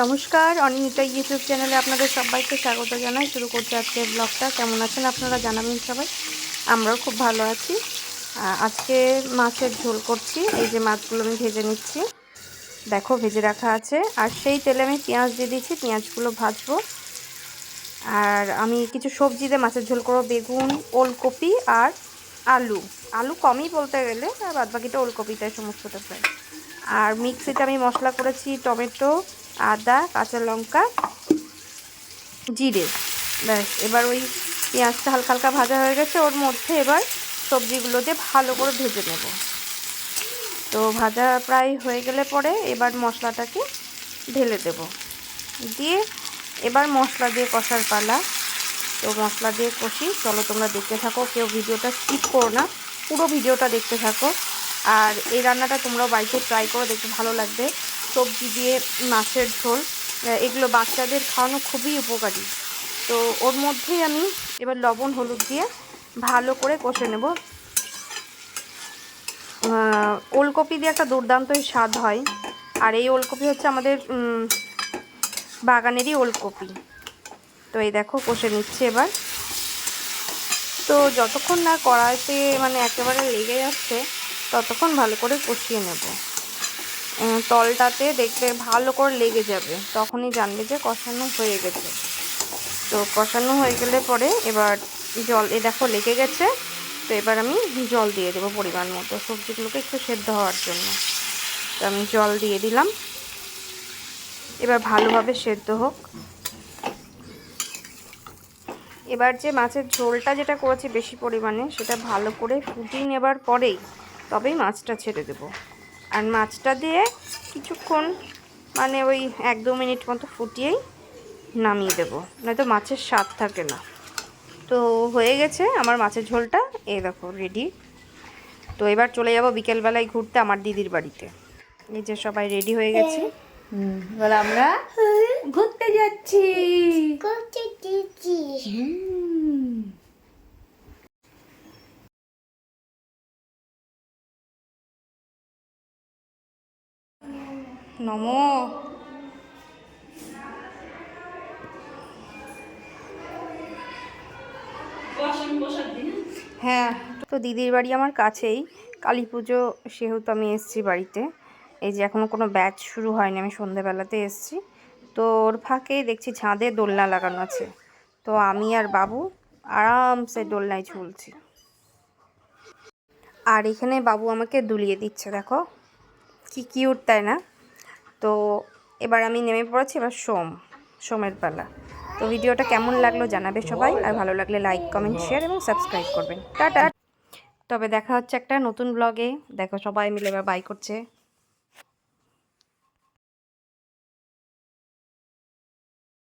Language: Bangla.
নমস্কার অনিমিতা ইউটিউব চ্যানেলে আপনাদের সবাইকে স্বাগত জানাই। শুরু করতে আজকে ব্লগটা। কেমন আছেন আপনারা জানাবেন সবাই? আমরাও খুব ভালো আছি। আজকে মাছের ঝোল করছি। এই যে মাছগুলো আমি ভেজে নিচ্ছি। দেখো, ভেজে রাখা আছে। আর সেই তেলে আমি পেঁয়াজ দিয়ে দিচ্ছি পেঁয়াজগুলো ভাজবো। আর আমি কিছু সবজি দিয়ে মাছের ঝোল করব। বেগুন, ওলকপি আর আলু। আলু কমই বলতে গেলে, আর বাদ বাকিটা ওলকপিটাই সমস্তটা প্রায়। আর মিক্সিতে আমি মশলা করেছি টমেটো আদা, কাঁচা লঙ্কা, জিরে। ব্যাস, এবার ওই পেঁয়াজটা হালকা হালকা ভাজা হয়ে গেছে। ওর মধ্যে এবার সবজিগুলো দিয়ে ভালো করে ভেজে নেব। তো ভাজা প্রায় হয়ে গেলে পরে এবার মশলাটাকে ঢেলে দেব। দিয়ে এবার মশলা দিয়ে কষার পালা। তো মশলা দিয়ে কষি। চলো তোমরা দেখতে থাকো, কেউ ভিডিওটা স্কিপ করো না। পুরো ভিডিওটা দেখতে থাকো। আর এই রান্নাটা তোমরাও বাড়িতে ট্রাই করো, দেখতে ভালো লাগবে। সবজি দিয়ে মাছের ঝোল এগুলো বাচ্চাদের খাওয়ানো খুবই উপকারী। তো ওর মধ্যেই আমি এবার লবণ, হলুদ দিয়ে ভালো করে কষে নেব। ওলকপি দিয়ে একটা দুর্দান্তই স্বাদ হয়। আর এই ওলকপি হচ্ছে আমাদের বাগানেরই ওলকপি। তো এই দেখো, কষে নিচ্ছে এবার। তো যতক্ষণ না কড়াইতে মানে একেবারে লেগে যাচ্ছে, ততক্ষণ ভালো করে কষিয়ে নেব। তলটাতে দেখবে ভালো করে লেগে যাবে। তখনই জানবে যে কষানো হয়ে গেছে। তো কষানো হয়ে গেলে পরে এবার জল, এ দেখো লেগে গেছে। তো এবার আমি জল দিয়ে দেবো পরিমাণ মতো সবজিগুলোকে একটু সেদ্ধ হওয়ার জন্য। তো আমি জল দিয়ে দিলাম। এবার ভালোভাবে সেদ্ধ হোক। এবার যে মাছের ঝোলটা যেটা করেছি বেশি পরিমাণে, সেটা ভালো করে ফুটিয়ে নেবার পরেই তবেই মাছটা ছেড়ে দেব। আর মাছটা দিয়ে কিছুক্ষণ মানে ওই এক দু মিনিট মতো ফুটিয়েই নামিয়ে দেব। নয়তো মাছের স্বাদ থাকে না। তো হয়ে গেছে আমার মাছের ঝোলটা। এই দেখো রেডি তো এবার চলে যাব বিকেলবেলায় ঘুরতে আমার দিদির বাড়িতে। এই যে সবাই রেডি হয়ে গেছি। বলে আমরা ঘুরতে যাচ্ছি। করতে দিচ্ছি নমো। হ্যাঁ তো দিদির বাড়ি আমার কাছেই। কালী পুজো সেহেতু আমি এসেছি বাড়িতে। এই যে এখনও কোনো ব্যাচ শুরু হয়নি আমি সন্ধেবেলাতে এসেছি। তো ওর ফাঁকে দেখছি ছাদে দোলনা লাগানো আছে। তো আমি আর বাবু আরামসে দোলনায় ঝুলছি। আর এখানে বাবু আমাকে দুলিয়ে দিচ্ছে দেখো। কি কিউট তাই না? তো এবার আমি নেমে পড়েছি, এবার সোম, সোমের পালা। তো ভিডিওটা কেমন লাগল জানাবে সবাই, আর ভালো লাগলে লাইক কমেন্ট শেয়ার এবং সাবস্ক্রাইব করবেন। টাটা! তবে দেখা হচ্ছে একটা নতুন ব্লগে দেখো সবাই মিলে এবার বাই করছে।